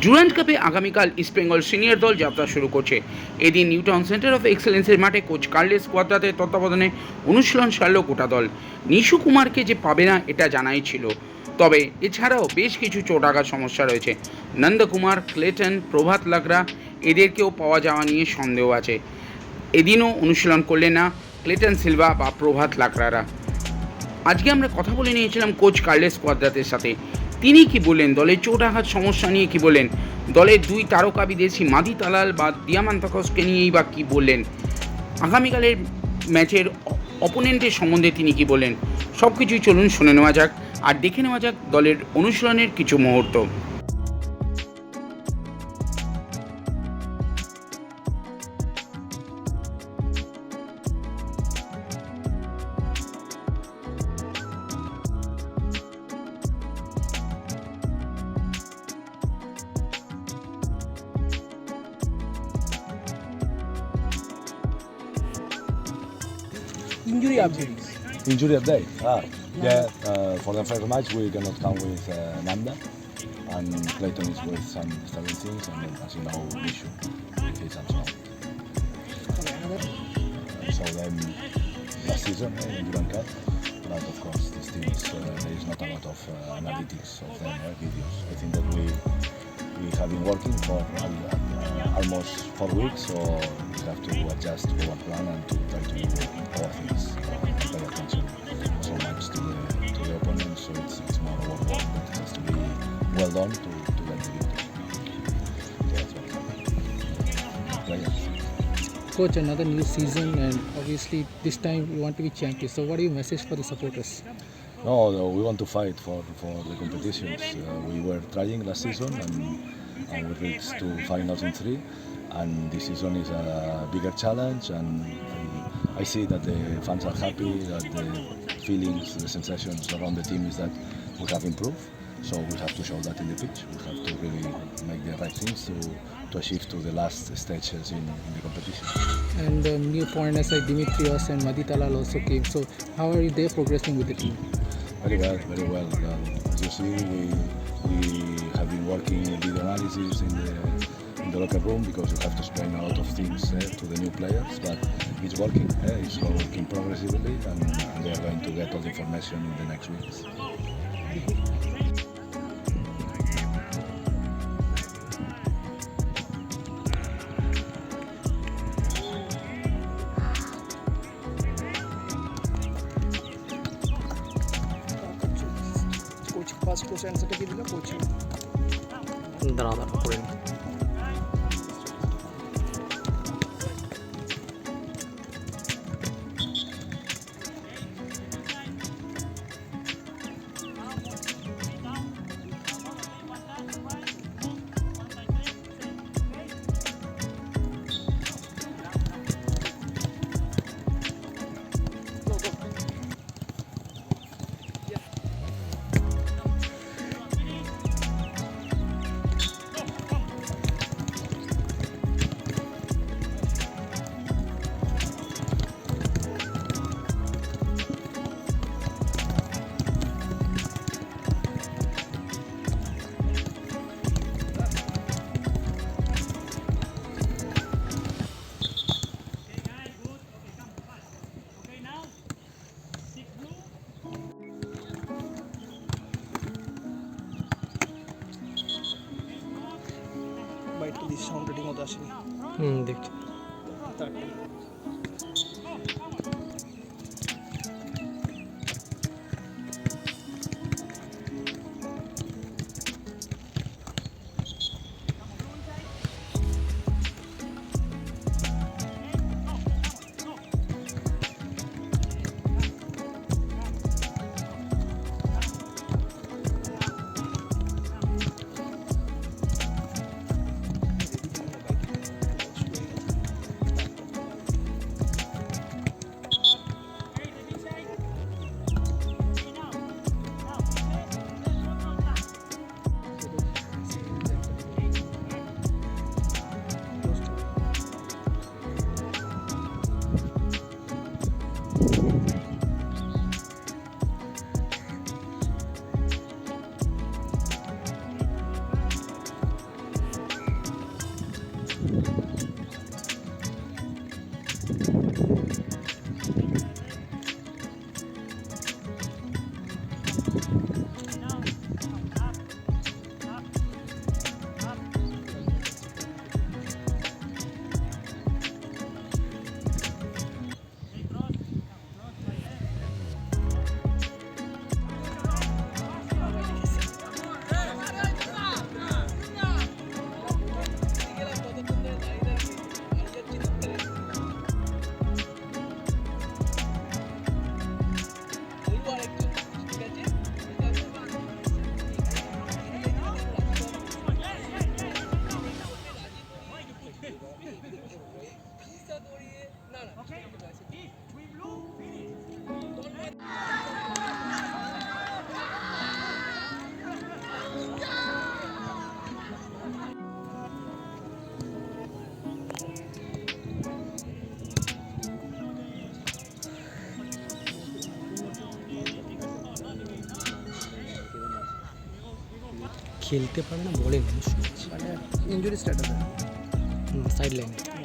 Durand কাপে আগামীকাল East Bengal senior দল যাত্রা শুরু করছে। এদিন নিউটাউন সেন্টার অফ এক্সেলেন্সের মাঠে কোচ কার্লেস কোয়াদ্রাতের তত্ত্বাবধানে অনুশীলন সারল গোটা দল। নিশু কুমারকে যে পাবে না, এটা জানাই ছিল। তবে এছাড়াও বেশ কিছু চোটাঘাত সমস্যা রয়েছে। নন্দকুমার, ক্লেটন, প্রভাত লাগরা এদেরকেও পাওয়া যাওয়া নিয়ে সন্দেহ আছে। এদিনও অনুশীলন করলেন না ক্লেটন সিলভা বা প্রভাত লাকড়ারা। আজকে আমরা কথা বলে নিয়েছিলাম কোচ কার্লেস কোয়াদ্রাতের সাথে। তিনি কি বলেন? দলের চোটাঘাত সমস্যা নিয়ে কি বলেন? দলের দুই তারকা বিদেশি মাদি তালাল বা দিয়ামান্তাকসকে নিয়েই বা কি বললেন আগামীকালের ম্যাচের অপোনেন্টের সম্বন্ধে তিনি কি বলেন? সব কিছুই চলুন শুনে নেওয়া যাক। আর দেখে নেওয়া যাক দলের অনুশীলনের কিছু মুহূর্ত। Injury updates. Injury update. Ah, yeah. Uh, for the first match, we cannot come with uh, Nanda, and Clayton is with some stubborn things, and then, as you know, with his absence. Okay, another. So then, last season eh, in Duran Cup, but of course, these teams uh, there is not a lot of uh, analytics of them uh, videos. I think that we we have been working for uh, almost four weeks, so we have to adjust our plan and to try to do our things uh, pay attention so much to the to the opponent. So it's, it's more our work that has to be well done to, to get the victory. Coach, another new season, and obviously this time we want to be champions. So, what are your message for the supporters? No, no, we want to fight for, for the competitions. Uh, we were trying last season and, and we reached to finals in three. And this season is a bigger challenge, and I, I see that the fans are happy, that the feelings, the sensations around the team is that we have improved. So we have to show that in the pitch. We have to really make the right things to, to achieve to the last stages in, in the competition. And um, new foreigners like Dimitrios and Maditalal also came. So, how are they progressing with the team? Very well, very well. As you see, we, we have been working video analysis in the, in the locker room because you have to explain a lot of things uh, to the new players, but it's working. Uh, it's working progressively, and, and they are going to get all the information in the next weeks. Coach first coach অ্যান্সারটা কি দিল coach দাঁড়া দাঁড়া করে সাউন্ডটা ঠিক মতো আসেনি। হুম দেখছি। খেলতে পারে না বলে শুনেছি মানে ইঞ্জুরি স্ট্যাটাস সাইড লাইন